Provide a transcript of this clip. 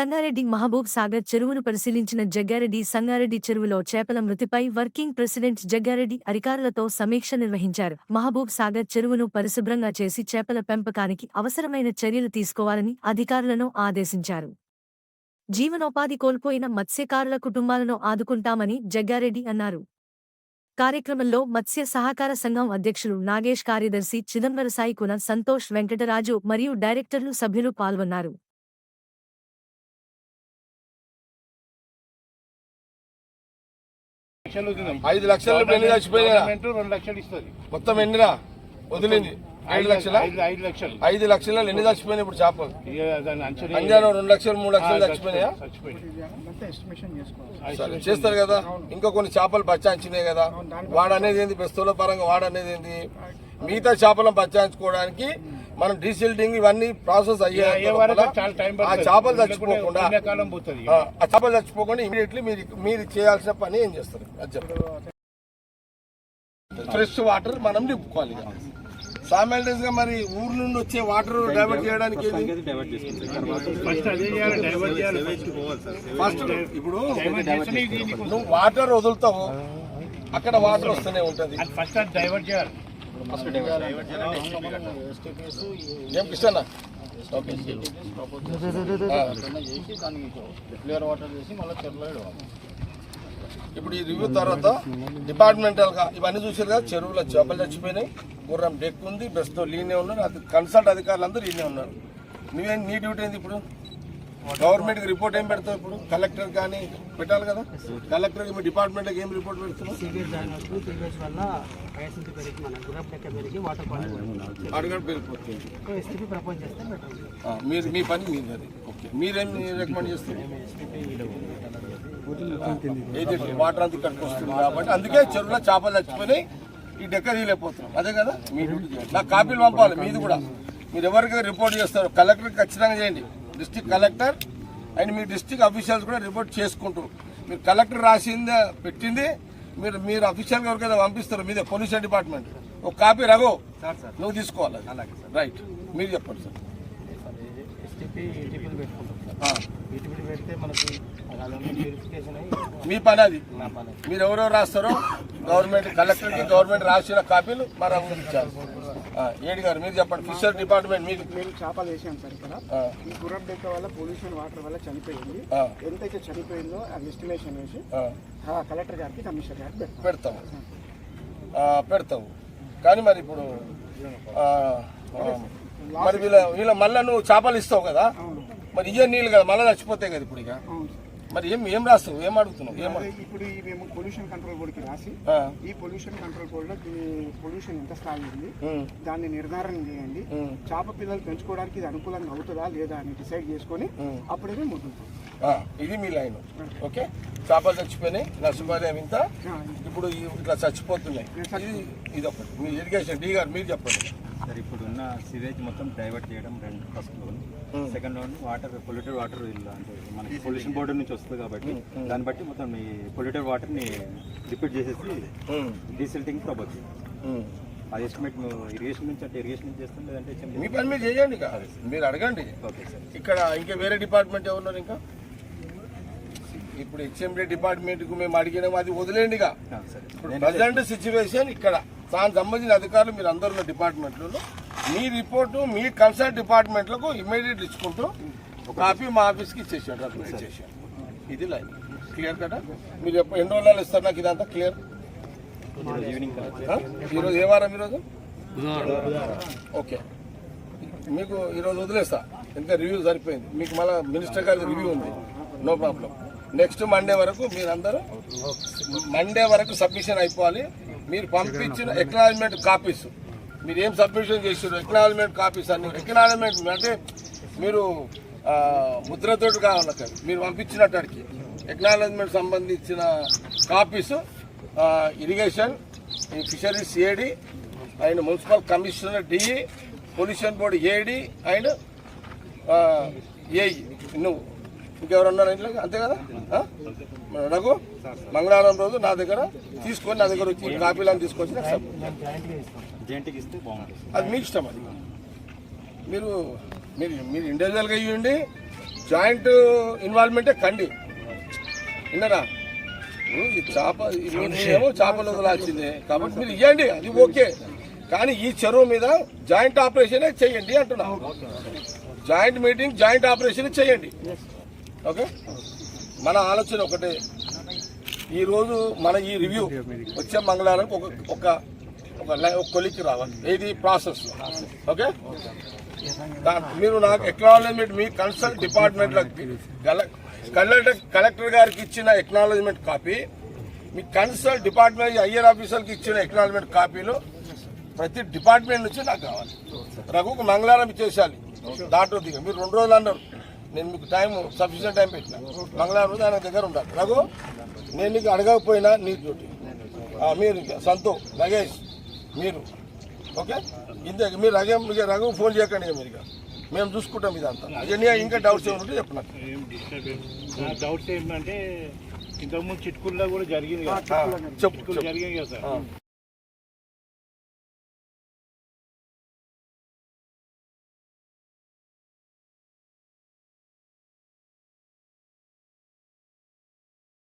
సంగారెడ్డి మహబూబ్ సాగర్ చెరువును పరిశీలించిన జగ్గారెడ్డి సంగారెడ్డి చెరువులో చేపల మృతిపై వర్కింగ్ ప్రెసిడెంట్ జగ్గారెడ్డి అధికారులతో సమీక్ష నిర్వహించారు. మహబూబ్ సాగర్ చెరువును పరిశుభ్రంగా చేసి చేపల పెంపకానికి అవసరమైన చర్యలు తీసుకోవాలని అధికారులను ఆదేశించారు. జీవనోపాధి కోల్పోయిన మత్స్యకారుల కుటుంబాలను ఆదుకుంటామని జగ్గారెడ్డి అన్నారు. కార్యక్రమంలో మత్స్య సహకార సంఘం అధ్యక్షులు నాగేష్ కార్యదర్శి చిదంబరసాయి కున సంతోష్ వెంకటరాజు మరియు డైరెక్టర్లు సభ్యులు పాల్గొన్నారు. లక్షలు. ఐదు లక్షలు ఎన్ని చచ్చిపోయినా రెండు లక్షలు ఇస్తుంది. మొత్తం ఎన్నిరా? వదిలింది. ఐదు లక్షల? ఐదు లక్షలు. ఐదు లక్షల ఎన్ని చచ్చిపోయినాయి ఇప్పుడు చేపలు? అంజానం రెండు లక్షలు మూడు లక్షలు చచ్చిపోయినాయా? చేస్తారు కదా. ఇంకా కొన్ని చేపలు బచ్చాంచినాయి కదా. వాడు అనేది ఏంది? బెస్తుల పరంగా వాడు అనేది ఏంది? మిగతా చేపలను బచ్చాంచుకోవడానికి మనం డీసిల్టింగ్ ఇవన్నీ ప్రాసెస్ అయ్యే అయ్యే వరకు చాలా టైం ఆ చేపలు చచ్చిపోకుండా కాలం పోతుంది. ఆ చేపలు చచ్చిపోకుండా ఇమీడియట్లీ మీరు మీరు చేయాల్సిన పని ఏం చేస్తారు? అది చెప్పండి. ఫ్రెష్ వాటర్ మనం నింపుకోవాలి సామెల్టైజ్గా మరి ఊరు నుండి వచ్చే వాటర్ డైవర్ట్ చేయడానికి? ఫస్ట్ అదే చేయాలి డైవర్ట్ చేయాలి ఫస్ట్ ఇప్పుడు నువ్వు వాటర్ వదులుతావు. అక్కడ వాటర్ వస్తూనే ఉంటది. ఫస్ట్ డైవర్ట్ చేయాలి. ఆ. ఇప్పుడు ఈ రివ్యూ తర్వాత డిపార్ట్మెంటల్గా ఇవన్నీ చూసారు కదా చెరువులో చేపలు చచ్చిపోయినాయి. గుర్రం డెక్ ఉంది బెస్ట్ లీనే ఉన్నారు. అది కన్సల్ట్ అధికారులు అందరూ లీనే ఉన్నారు. నువ్వేం నీ డ్యూటీ ఏంది ఇప్పుడు? గవర్నమెంట్కి రిపోర్ట్ ఏం పెడతావు ఇప్పుడు? కలెక్టర్ కానీ పెట్టాలి కదా? కలెక్టర్ మీ డిపార్ట్మెంట్ ఏం రిపోర్ట్ పెడుతున్నావు? అడగడం పెరిగిపోతుంది. మీరు మీ పని మీది అది. ఓకే. మీరేం రికమెండ్ చేస్తారు వాటర్ అంతా ఇక్కడికి వస్తుంది కాబట్టి అందుకే చెరువులో చేపలు చచ్చిపోయినాయి ఈ డెక్క తీయలేకపోతున్నాం. అదే కదా? మీ డ్యూటీ చేయండి నాకు కాపీలు పంపాలి మీది కూడా. మీరు ఎవరికి రిపోర్ట్ చేస్తారు. కలెక్టర్కి ఖచ్చితంగా చేయండి. డిస్టిక్ కలెక్టర్ అండ్ మీ డిస్టిక్ అఫీషియల్స్ కూడా రిపోర్ట్ చేసుకుంటారు. మీరు కలెక్టర్ రాసిందే పెట్టింది మీరు మీరు అఫీషియల్గా ఎవరికైనా పంపిస్తారు మీదే పొల్యూషన్ డిపార్ట్మెంట్. ఒక కాపీ రఘు నువ్వు తీసుకోవాలి. రైట్ మీరు చెప్పండి సార్. ప్యూరిఫికేషన్ అయ్యి మీ పని అది. మీరు ఎవరెవరు రాస్తారో గవర్నమెంట్ కలెక్టర్కి గవర్నమెంట్ రాసిన కాపీలు మరి ఇచ్చారు. ఏడి గారు మీరు చెప్పండి ఫిషర్ డిపార్ట్మెంట్ మీకు మేము చేపలు వేసాం సార్ ఇక్కడ. ఈ గుర్రపు డెక్క వల్ల పొల్యూషన్ వాటర్ వల్ల చనిపోయింది. ఎంతైతే చనిపోయిందో ఆ ఎస్టిమేషన్ వేసి కలెక్టర్ గారికి కమిషనర్ గారికి పెడతాము ఆ, పెడతాము కానీ మరి ఇప్పుడు మరి వీళ్ళ వీళ్ళ మళ్ళీ నువ్వు చేపలు ఇస్తావు కదా? మరి ఇయ్య నీళ్ళు కదా మళ్ళీ చచ్చిపోతాయి కదా ఇప్పుడు ఇక? మరి ఏం ఏం రాస్తావు? ఏం అడుగుతున్నావు? ఏం ఇప్పుడు ఈ మేము పొల్యూషన్ కంట్రోల్ బోర్డుకి రాసి ఈ పొల్యూషన్ కంట్రోల్ బోర్డులో పొల్యూషన్ ఎంత స్థాయి ఉంది దాన్ని నిర్ధారణ చేయండి. చేప పిల్లలు పెంచుకోవడానికి ఇది అనుకూలంగా అవుతుందా లేదా అని డిసైడ్ చేసుకొని. అప్పుడే ముందుంటాం ఇది మీ లైన్. ఓకే? చేపలు చచ్చిపోయినాయి నష్టపరిహారం ఇంత. ఇప్పుడు ఇట్లా చచ్చిపోతున్నాయి. ఇది ఇది ఒకటి మీ ఇరిగేషన్ డీ గారు మీరు చెప్పండి. సార్ ఇప్పుడు ఉన్న సివేజ్ మొత్తం డైవర్ట్ చేయడం రెండు first loan second loan water polluted water అంటే మనకి పొల్యూషన్ బోర్డు నుంచి వస్తుంది కాబట్టి దాన్ని బట్టి మొత్తం ఈ పొల్యూటెడ్ వాటర్ని రిపీట్ చేసేసి డీసిల్టింగ్ ప్రపోజ్ ఉమ్. అది ఎస్టిమేట్ ఇరిగేషన్ నుంచి అంటే ఇరిగేషన్ నుంచి చేస్తాం లేదంటే మీ పని మీరు చేయండి మీరు అడగండి. Okay sir. ఇక్కడ ఇంకా వేరే డిపార్ట్మెంట్ ఎవరున్నారు ఇంకా? ఇప్పుడు హెచ్ఎండి డిపార్ట్మెంట్కు మేము అడిగినాము అది వదిలేండి ఇక. సార్. ఇప్పుడు ప్రజెంట్ సిచ్యువేషన్ ఇక్కడ. దానికి సంబంధించిన అధికారులు మీరు అందరు ఉన్న డిపార్ట్మెంట్లలో మీ రిపోర్టు మీ కన్సల్ట్ డిపార్ట్మెంట్లకు ఇమీడియట్ ఇచ్చుకుంటూ కాపీ మా ఆఫీస్కి ఇచ్చేసాడు అట్లా ఇచ్చేసాడు. ఇది లైన్. క్లియర్ కదా? మీరు ఎన్ని రోజులు ఇస్తారు నాకు ఇదంతా క్లియర్ ఈవినింగ్ ఈరోజు ఏ వారం ఈరోజు? ఓకే. మీకు ఈరోజు వదిలేస్తా. ఇంకా రివ్యూ సరిపోయింది. మీకు మళ్ళీ మినిస్టర్ గారి రివ్యూ ఉంది. నో ప్రాబ్లం నెక్స్ట్ మండే వరకు మీరందరూ మండే వరకు సబ్మిషన్ అయిపోవాలి. మీరు పంపించిన ఎక్నాలజ్మెంట్ కాపీస్ మీరు ఏం సబ్మిషన్ చేసారు ఎక్నాలజ్మెంట్ కాపీస్ అన్ని. ఎక్నాలజ్మెంట్ అంటే మీరు ముద్రతోటి కావాలి మీరు పంపించినట్టుకి ఎక్నాలజ్మెంట్ సంబంధించిన copies irrigation fisheries AD and municipal commissioner DE pollution board AD and AE నువ్వు ఇంకెవరున్నారు ఇంట్లో అంతే కదా? రఘు మంగళవారం రోజు నా దగ్గర తీసుకొని నా దగ్గర వచ్చి కాపీలను తీసుకొచ్చి నాకు అది మీ ఇష్టం అది. మీరు మీరు మీరు ఇండివిజువల్గా ఇవ్వండి జాయింట్ ఇన్వాల్వ్మెంటే కండి. విన్నారా? చేప ఏమో చేపలు వదలాల్సిందే. కాబట్టి మీరు ఇవ్వండి అది ఓకే. కానీ ఈ చెరువు మీద జాయింట్ ఆపరేషన్ చేయండి అంటున్నా. జాయింట్ మీటింగ్ జాయింట్ ఆపరేషన్ చేయండి. ఓకే? మన ఆలోచన ఒకటే. ఈరోజు మన ఈ రివ్యూ వచ్చే మంగళవారం ఒక ఒక ఒక కొలికి ఒక కొలిక్కి రావాలి. ఏది? Process okay? మీరు నాకు ఎక్నాలజ్మెంట్ మీ కన్సల్ట్ డిపార్ట్మెంట్ కలెక్టర్ కలెక్టర్ గారికి ఇచ్చిన ఎక్నాలజ్మెంట్ కాపీ మీ కన్సల్ట్ డిపార్ట్మెంట్ ఐఆర్ ఆఫీసర్కి ఇచ్చిన ఎక్నాలజ్మెంట్ కాపీలు ప్రతి డిపార్ట్మెంట్ నుంచి నాకు కావాలి రఘుకు మంగళవారం ఇచ్చేసాలి దాంట్లో దిగ. మీరు రెండు రోజులు అన్నారు. నేను మీకు టైం సఫిషియెంట్ టైం పెట్టిన. మంగళవారం రోజు ఆయన దగ్గర ఉండాలి రఘు నేను నీకు అడగకపోయినా నీ డ్యూటీ. మీరు ఇంకా సంతో నగేష్ మీరు. ఓకే? ఇంతే మీరు రఘు మీకు రఘు ఫోన్ చేయకండి ఇక మీరు ఇక మేము చూసుకుంటాం ఇదంతా. ఇవన్నీ ఇంకా డౌట్స్ ఏమైనా ఉంటే చెప్పు నాకు. ఏం డిస్టర్బెన్స్ నా డౌట్స్ ఏంటంటే ఇంతకుముందు చిట్కుల్లో కూడా జరిగింది కదా. చెప్పు చిట్కులు జరిగాయి కదా సార్.